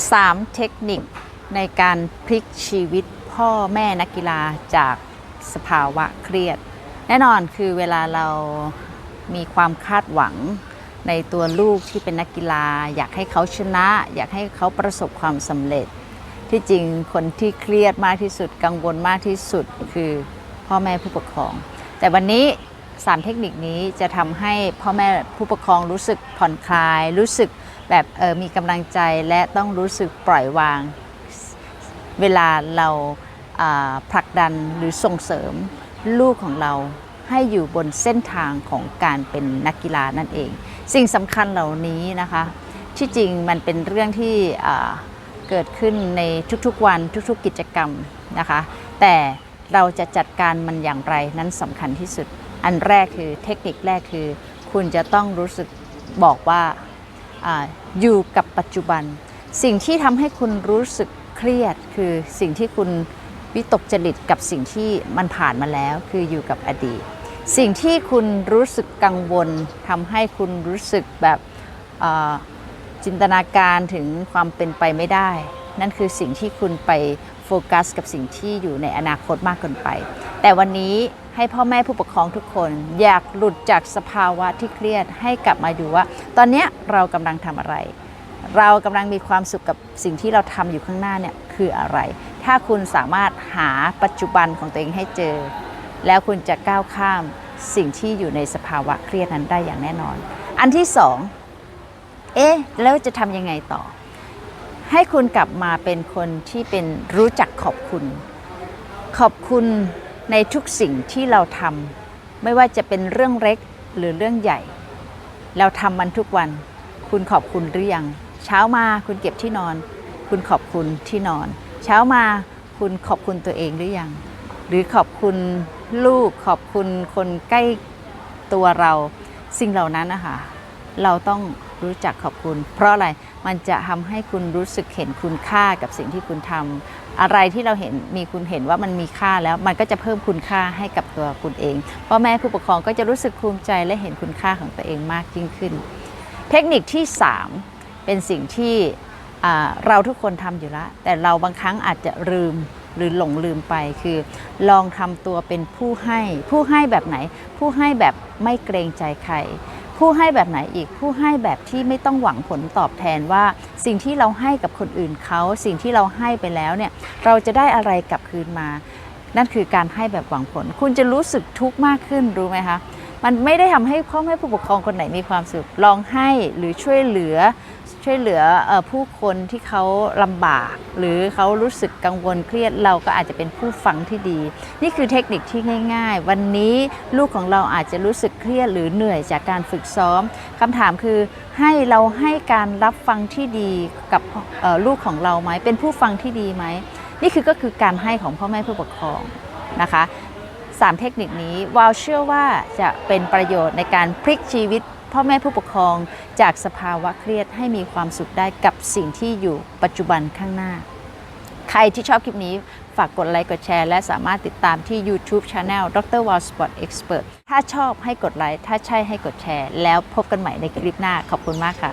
3 เทคนิคในการพลิกชีวิตพ่อแม่นักกีฬาจากสภาวะเครียด แน่นอนคือเวลาเรามีความคาดหวังในตัวลูกที่เป็นนักกีฬา อยากให้เขาชนะ อยากให้เขาประสบความสำเร็จ ที่จริงคนที่เครียดมากที่สุดกังวลมากที่สุดคือพ่อแม่ผู้ปกครอง แต่วันนี้สามเทคนิคนี้จะทำให้พ่อแม่ผู้ปกครองรู้สึกผ่อนคลาย รู้สึก แบบเออมีกำลังใจและต้องรู้สึกปล่อยวาง เวลาเราผลักดันหรือส่งเสริมลูกของเราให้อยู่บนเส้นทางของการเป็นนักกีฬานั่นเอง สิ่งสำคัญเหล่านี้นะคะที่จริงมันเป็นเรื่องที่เกิดขึ้นในทุกๆวันทุกๆกิจกรรมนะคะ แต่เราจะจัดการมันอย่างไรนั้นสำคัญที่สุด อันแรกคือเทคนิคแรกคือ คุณจะต้องรู้สึกบอกว่า อยู่กับปัจจุบัน สิ่งที่ทำให้คุณรู้สึกเครียด คือสิ่งที่คุณวิตกจริตกับสิ่งที่มันผ่านมาแล้วคืออยู่กับอดีต สิ่งที่คุณรู้สึกกังวลทำให้คุณรู้สึกแบบจินตนาการถึงความเป็นไปไม่ได้ นั่นคือสิ่งที่คุณไป โฟกัสกับสิ่งที่อยู่ในอนาคตมากเกินไป แต่วันนี้ให้พ่อแม่ผู้ปกครองทุกคน อยากหลุดจากสภาวะที่เครียดให้กลับมาดูว่า ตอนนี้เรากำลังทำอะไร เรากำลังมีความสุขกับสิ่งที่เราทำอยู่ข้างหน้าเนี่ยคืออะไร ถ้าคุณสามารถหาปัจจุบันของตัวเองให้เจอ แล้วคุณจะก้าวข้ามสิ่งที่อยู่ในสภาวะเครียดนั้นได้อย่างแน่นอน อันที่สองเอ๊ะแล้วจะทำยังไงต่อ ให้คุณกลับมาเป็นคนที่เป็นรู้จักขอบคุณ ขอบคุณในทุกสิ่งที่เราทำไม่ว่าจะเป็นเรื่องเล็กหรือเรื่องใหญ่ เราทำมันทุกวัน คุณขอบคุณหรือยัง เช้ามาคุณเก็บที่นอน คุณขอบคุณที่นอน เช้ามาคุณขอบคุณตัวเองหรือยัง หรือขอบคุณลูกขอบคุณคนใกล้ตัวเรา สิ่งเหล่านั้นนะคะเราต้องรู้จักขอบคุณ เพราะอะไร มันจะทำให้คุณรู้สึกเห็นคุณค่ากับสิ่งที่คุณทำอะไรที่เราเห็นมีคุณเห็นว่ามันมีค่าแล้วมันก็จะเพิ่มคุณค่าให้กับตัวคุณเองพ่อแม่ผู้ปกครองก็จะรู้สึกภูมิใจและเห็นคุณค่าของตัวเองมากยิ่งขึ้น เทคนิคที่ 3 เป็นสิ่งที่เราทุกคนทำอยู่แล้ว แต่เราบางครั้งอาจจะลืมหรือหลงลืมไปคือ ลองทำตัวเป็นผู้ให้ ผู้ให้แบบไหน ผู้ให้แบบไม่เกรงใจใคร ผู้ให้แบบไหนอีกผู้ให้แบบที่ไม่ต้องหวังผลตอบแทนว่า สิ่งที่เราให้กับคนอื่นเขา สิ่งที่เราให้ไปแล้วเนี่ยเราจะได้อะไรกลับคืนมา นั่นคือการให้แบบหวังผล คุณจะรู้สึกทุกข์มากขึ้นรู้ไหมคะมันไม่ได้ทำให้พ่อแม่ผู้ปกครองคนไหนมีความสุขลองให้หรือช่วยเหลือ ช่วยเหลือผู้คนที่เขาลำบาก หรือเขารู้สึกกังวลเครียดเราก็อาจจะเป็นผู้ฟังที่ดี นี่คือเทคนิคที่ง่าย ๆ วันนี้ลูกของเราอาจจะรู้สึกเครียดหรือเหนื่อยจากการฝึกซ้อมคำถามคือให้เราให้การรับฟังที่ดีกับลูกของเราไหมเป็นผู้ฟังที่ดีไหมนี่คือก็คือการให้ของพ่อแม่ผู้ปกครองนะคะสามเทคนิคนี้วาวเชื่อว่าจะเป็นประโยชน์ในการพลิกชีวิต พ่อแม่ผู้ปกครองจากสภาวะเครียดให้มีความสุขได้กับสิ่งที่อยู่ปัจจุบันข้างหน้า ใครที่ชอบคลิปนี้ฝากกดไลค์กดแชร์และสามารถติดตามที่ YouTube Channel Dr. w a l Sport Expert ถ้าชอบให้กดไลค์ถ้าใช่ให้กดแชร์ แล้วพบกันใหม่ในคลิปหน้าขอบคุณมากค่ะ